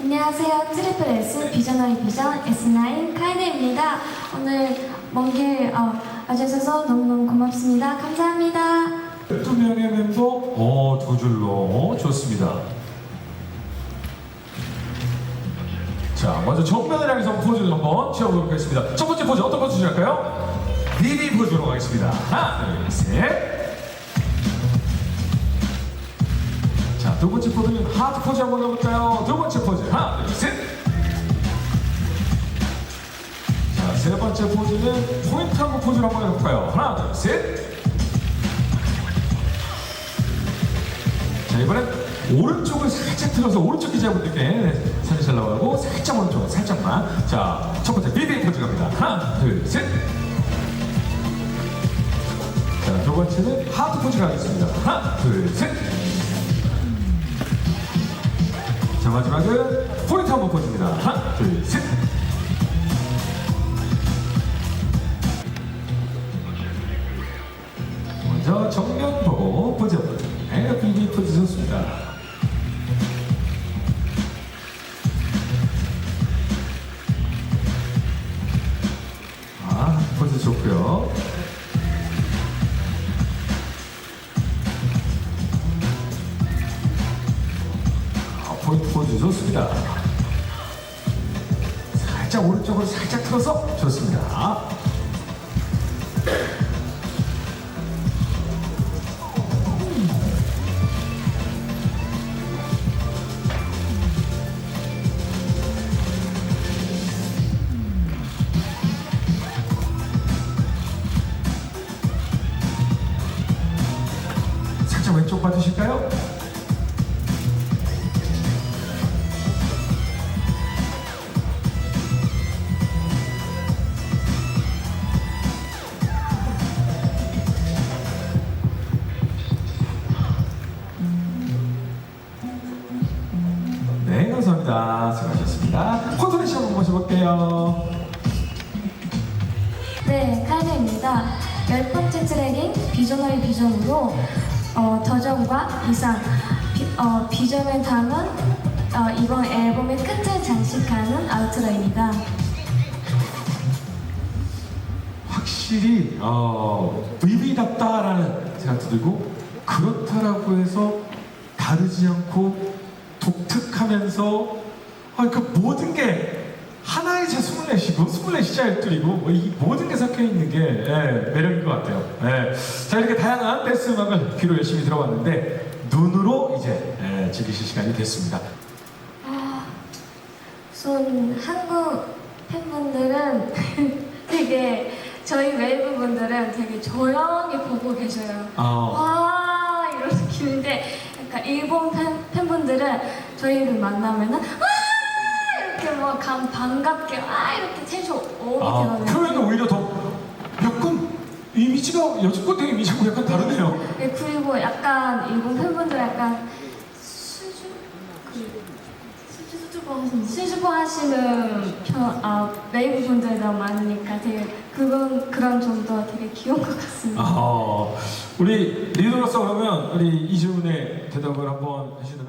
안녕하세요. 트리플 S 비전너리 비전 S9 카이드입니다. 오늘 먼길 어, 와주셔서 너무너무 고맙습니다. 감사합니다. 두 명의 멤버, 어, 두 줄로 좋습니다. 자, 먼저 정면을 향해서 포즈를 한번 취해보도록 하겠습니다. 첫 번째 포즈 어떤 포즈 할까요? 비비 포즈로 가겠습니다. 하나, 둘, 셋. 두 번째 포즈는 하트 포즈 한번 해볼까요? 두 번째 포즈, 하나, 둘, 셋. 자, 세 번째 포즈는 포인트 한번 포즈를 한번 해볼까요? 하나, 둘, 셋. 자 이번엔 오른쪽을 살짝 틀어서 오른쪽 기자분들께 사진 잘 나가고 살짝 오른쪽 살짝만 자 첫 번째 비비 포즈 갑니다 하나 둘셋자 두 번째는 하트 포즈 가겠습니다 하나 둘셋 자 마지막은 포인트 한번 포즈입니다. 하나 둘셋 좋습니다 살짝 오른쪽으로 살짝 틀어서 좋습니다 살짝 왼쪽 봐주실까요? 감사합니다. 수고하셨습니다. 코토리 씨 한번 모셔볼게요. 네, 카이드입니다. 열 번째 트랙인 비전너리 비전으로 어, 더정과 이상 비, 어, 비전을 담은 어, 이번 앨범의 끝을 장식하는 아우트로입니다. 확실히 어, VV답다라는 생각도 들고 그렇다라고 해서 다르지 않고 독특하면서 아, 그 모든 게 하나의 제 24시고 24시자 알들이고 뭐이 모든 게 섞여 있는 게 예, 매력인 것 같아요. 예. 자 이렇게 다양한 댄스 음악을 귀로 열심히 들어봤는데 눈으로 이제 예, 즐기실 시간이 됐습니다. 우선 한국 팬분들은 되게 저희 웨이브 분들은 되게 조용히 보고 계셔요. 어, 와 이런 느낌인데 약간 일본 팬, 팬분들은 저희를 만나면은 와 이렇게 뭐감 반갑게 와 이렇게 텐션 오게 아, 되거든요. 그러면 오히려 더 약간 이미지가 여지껏 이미지하고 약간 다르네요. 네, 그리고 약간 일본 팬분들 약간 수줍 그 수줍고 하시는 편, 아 웨이브 분들도 많으니까 되게 그건 그런 점도 되게 귀여운 것 같습니다. 아, 우리 리더로서 그러면 우리 이주은의 대답을 한번 해주시면